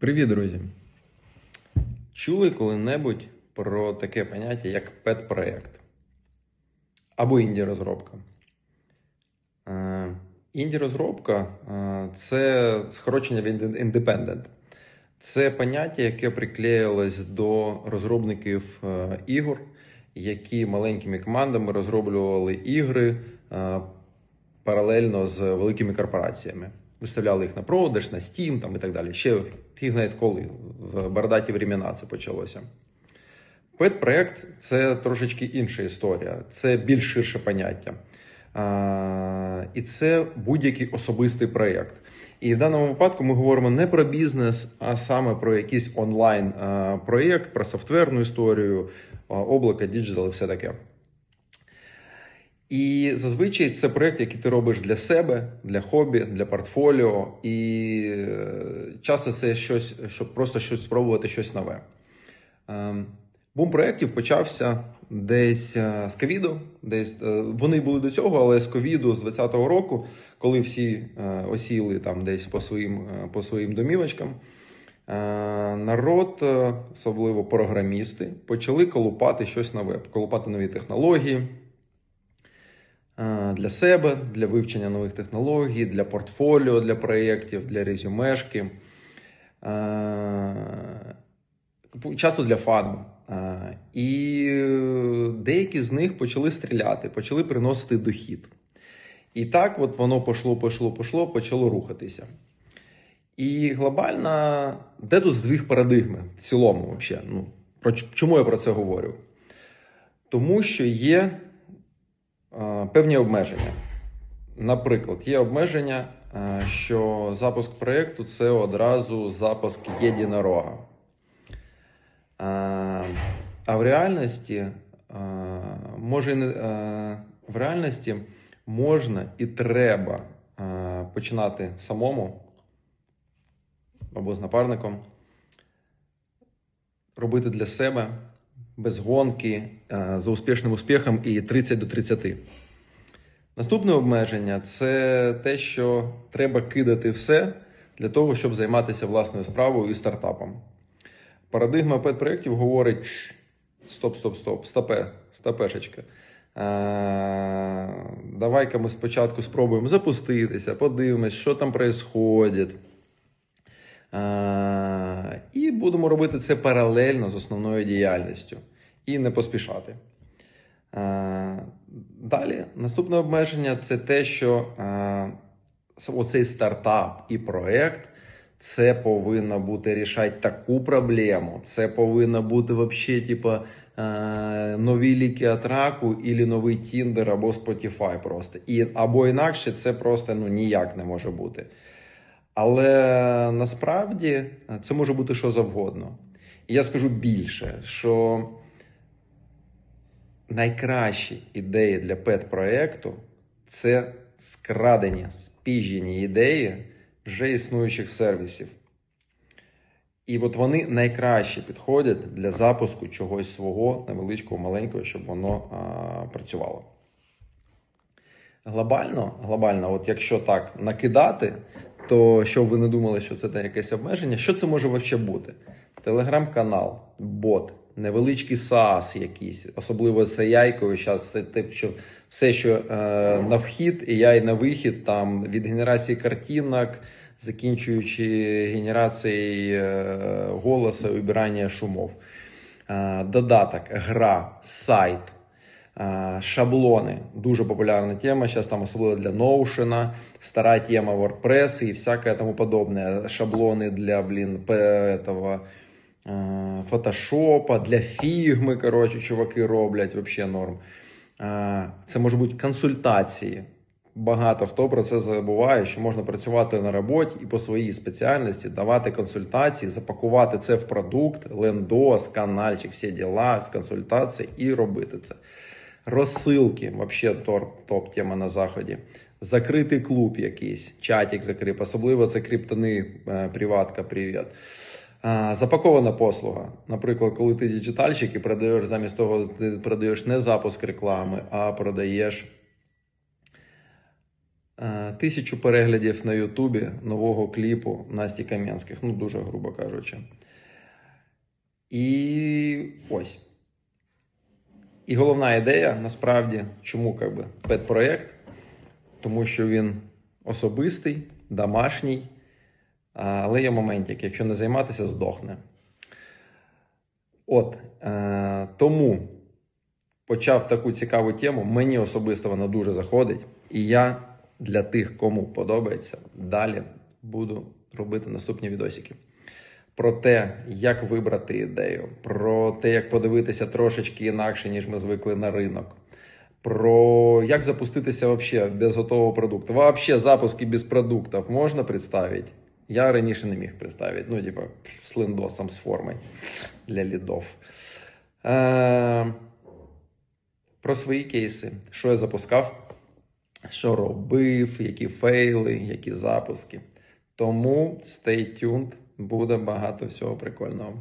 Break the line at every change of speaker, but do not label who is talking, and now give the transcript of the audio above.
Привіт, друзі! Чули коли-небудь про таке поняття, як пет-проєкт або інді-розробка? Е, Інді-розробка е, це скорочення від independent. Це поняття, яке приклеїлось до розробників е, ігор, які маленькими командами розроблювали ігри паралельно з великими корпораціями. Виставляли їх на продаж, на Steam там, і так далі. Ще фіг знає коли в бородаті времена це почалося. Пет-проект це трошечки інша історія, це більш ширше поняття. А, і це будь-який особистий проєкт. І в даному випадку ми говоримо не про бізнес, а саме про якийсь онлайн-проєкт, про софтверну історію, а, облако, діджитал і все таке. І зазвичай це проєкт, який ти робиш для себе, для хобі, для портфоліо. І е, часто це щось, щоб просто щось спробувати щось нове. Ем, Бум проєктів почався десь е, з ковіду. Десь е, вони були до цього, але з ковіду з 2020 року, коли всі осіли там десь по своїм, по своїм домівочкам. Народ, особливо програмісти, почали колупати щось нове, колупати нові технології для себе, для вивчення нових технологій, для портфоліо, для проєктів, для резюмешки. Е, Часто для фану. Е, І е, деякі з них почали стріляти, почали приносити дохід. І так от воно пошло, пошло, пошло, почало рухатися. І глобально, де тут здвиг парадигми в цілому, взагалі? Ну, чому я про це говорю? Тому що є е, певні обмеження. Наприклад, є обмеження, що запуск проєкту це одразу запуск єдинорога. А, в реальності може в реальності можна і треба починати самому або з напарником, робити для себе без гонки за успішним успіхом і 30 до 30. Наступне обмеження це те, що треба кидати все для того, щоб займатися власною справою і стартапом. Парадигма пет-проєктів говорить: стоп, стоп, стоп, стопе, стопешечка. Е, Давай-ка ми спочатку спробуємо запуститися, подивимось, що там відбувається. Будемо робити це паралельно з основною діяльністю і не поспішати. Е, Далі, наступне обмеження це те, що е, оцей стартап і проект це повинно бути рішати таку проблему. Це повинно бути вообще, типа, е, нові ліки від раку, і новий Тіндер або Spotify просто. І, або інакше це просто ну, ніяк не може бути. Але насправді це може бути що завгодно. І я скажу більше, що найкращі ідеї для пет-проекту це скрадені, спіжені ідеї вже існуючих сервісів. І от вони найкраще підходять для запуску чогось свого невеличкого, маленького, щоб воно а, працювало. Глобально, глобально, от якщо так накидати, то щоб ви не думали, що це якесь обмеження, що це може вообще бути? Телеграм-канал, бот, невеличкий SaaS якийсь, особливо з яйкою. Зараз це те, що все, що е, на вхід і я і на вихід, там від генерації картинок, закінчуючи генерацією е, голосу, вибирання шумов. Е, додаток, гра, сайт. Е, Шаблони дуже популярна тема. Зараз там особливо для Notion, стара тема WordPress і всяке тому подобне. Шаблони для блін, этого, е, фотошопа, для фігми, коротше, чуваки роблять вообще норм. Е, Це може бути консультації. Багато хто про це забуває, що можна працювати на роботі і по своїй спеціальності давати консультації, запакувати це в продукт, лендос, канальчик, всі діла з консультації і робити це. Розсилки, вообще топ тема на заході. Закритий клуб якийсь, чатик закрив, особливо це криптони, е, приватка, привіт. Запакована послуга. Наприклад, коли ти діджитальщик і продаєш замість того, ти продаєш не запуск реклами, а продаєш Е, Тисячу переглядів на Ютубі нового кліпу Насті Кам'янських, ну дуже грубо кажучи. І ось. І головна ідея насправді, чому як би, педпроєкт? Тому що він особистий, домашній, але є моментик, якщо не займатися, здохне. От е, тому почав таку цікаву тему. Мені особисто вона дуже заходить. І я для тих, кому подобається, далі буду робити наступні відосики. Про те, як вибрати ідею, про те, як подивитися трошечки інакше, ніж ми звикли на ринок. Про як запуститися вообще без готового продукту. Вообще запуски без продуктів можна представити? Я раніше не міг представити. Ну, типа, з линдосом, з формою для лідов. Е, про свої кейси. Що я запускав, що робив, які фейли, які запуски. Тому stay tuned, буде багато всього прикольного.